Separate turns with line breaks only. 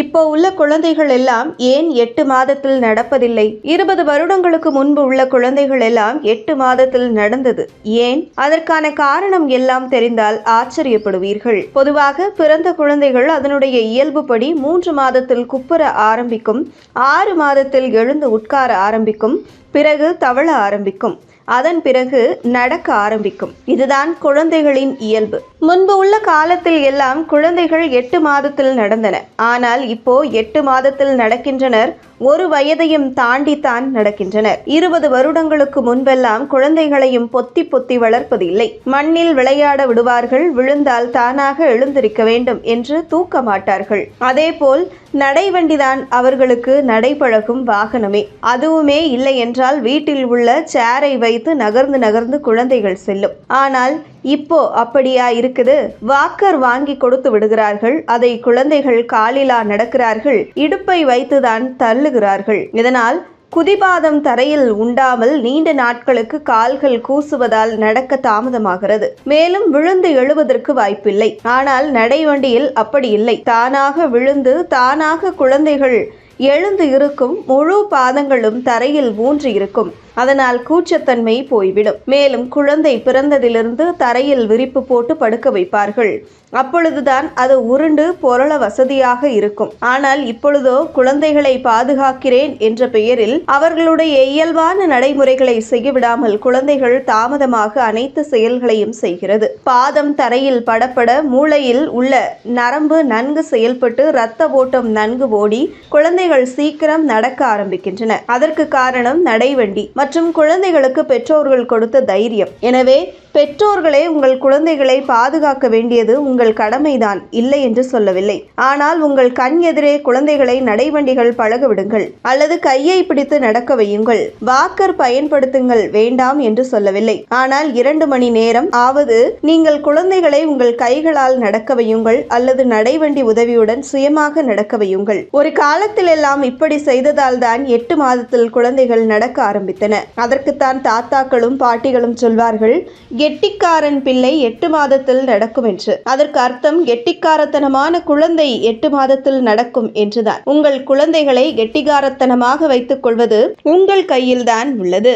இப்போ உள்ள குழந்தைகள் எல்லாம் ஏன் எட்டு மாதத்தில் நடப்பதில்லை? இருபது வருடங்களுக்கு முன்பு உள்ள குழந்தைகள் எல்லாம் எட்டு மாதத்தில் நடந்தது. ஏன்? அதற்கான காரணம் எல்லாம் தெரிந்தால் ஆச்சரியப்படுவீர்கள். பொதுவாக பிறந்த குழந்தைகள் அதனுடைய இயல்புப்படி மூன்று மாதத்தில் குப்புற ஆரம்பிக்கும் ஆறு மாதத்தில் எழுந்து உட்கார ஆரம்பிக்கும் பிறகு தவழ ஆரம்பிக்கும் அதன் பிறகு நடக்க ஆரம்பிக்கும். இதுதான் குழந்தைகளின் இயல்பு. முன்பு உள்ள காலத்தில் எல்லாம் குழந்தைகள் எட்டு மாதத்தில் நடந்தன. ஆனால் இப்போ எட்டு மாதத்தில் நடக்கின்றனர். ஒரு வயதையும் தாண்டித்தான் நடக்கின்றனர். இருபது வருடங்களுக்கு முன்பெல்லாம் குழந்தைகளையும் பொத்தி பொத்தி வளர்ப்பதில்லை. மண்ணில் விளையாட விடுவார்கள். விழுந்தால் தானாக எழுந்திருக்க வேண்டும் என்று தூக்க மாட்டார்கள் அதேபோல் நடைவண்டிதான் அவர்களுக்கு நடைபழகும் வாகனமே. அதுவுமே இல்லை என்றால் வீட்டில் உள்ள சேரை வைத்து நகர்ந்து நகர்ந்து குழந்தைகள் செல்லும். ஆனால் இப்போ அப்படியா இருக்குது? வாக்கர் வாங்கி கொடுத்து விடுகிறார்கள். அதை குழந்தைகள் காலிலா நடக்கிறார்கள். இடுப்பை வைத்துதான் தள்ளுகிறார்கள். இதனால் குதிபாதம் தரையில் உண்டாமல் நீண்ட நாட்களுக்கு கால்கள் கூசுவதால் நடக்க தாமதமாகிறது. மேலும் விழுந்து எழுவதற்கு வாய்ப்பில்லை. ஆனால் நடைவண்டியில் அப்படி இல்லை. தானாக விழுந்து தானாக குழந்தைகள் எழுந்து இருக்கும் முழு பாதங்களும் தரையில் ஊன்றி இருக்கும் அதனால் கூச்சத்தன்மை போய்விடும். மேலும் குழந்தை பிறந்ததிலிருந்து தரையில் விரிப்பு போட்டு படுக்க வைப்பார்கள். அப்பொழுதுதான் அது உருண்டு பொருள வசதியாக இருக்கும். ஆனால் இப்பொழுதோ குழந்தைகளை பாதுகாக்கிறேன் என்ற பெயரில் அவர்களுடைய இயல்பான நடைமுறைகளை செய்யவிடாமல் குழந்தைகள் தாமதமாக அனைத்து செயல்களையும் செய்கிறது. பாதம் தரையில் படப்பட மூளையில் உள்ள நரம்பு நன்கு செயல்பட்டு இரத்த ஓட்டம் நன்கு ஓடி குழந்தைகள் சீக்கிரம் நடக்க ஆரம்பிக்கின்றன. அதற்கு காரணம் நடைவண்டி. மற்றும் மற்றும் குழந்தைகளுக்கு பெற்றோர்கள் கொடுத்த தைரியம். எனவே பெற்றோர்களே உங்கள் குழந்தைகளை பாதுகாக்க வேண்டியது உங்கள் கடமைதான் இல்லை என்று சொல்லவில்லை. ஆனால் உங்கள் கண் எதிரே குழந்தைகளை நடைவண்டிகள் பழக விடுங்கள் அல்லது கையை பிடித்து நடக்க வையுங்கள். வாக்கர் பயன்படுத்துங்கள் வேண்டாம் என்று சொல்லவில்லை. ஆனால் இரண்டு மணி நேரம் ஆவது நீங்கள் குழந்தைகளை உங்கள் கைகளால் நடக்க வையுங்கள். அல்லது நடைவண்டி உதவியுடன் சுயமாக நடக்க வையுங்கள். ஒரு காலத்தில் எல்லாம் இப்படி செய்ததால் தான் எட்டு மாதத்தில் குழந்தைகள் நடக்க ஆரம்பித்தன அதற்குத்தான் தாத்தாக்களும் பாட்டிகளும் சொல்வார்கள் கெட்டிக்காரன் பிள்ளை எட்டு மாதத்தில் நடக்கும் என்று. அதற்கு அர்த்தம் கெட்டிக்காரத்தனமான குழந்தை எட்டு மாதத்தில் நடக்கும் என்றுதான். உங்கள் குழந்தைகளை கெட்டிக்காரத்தனமாக வைத்துக் கொள்வது உங்கள் கையில்தான் உள்ளது.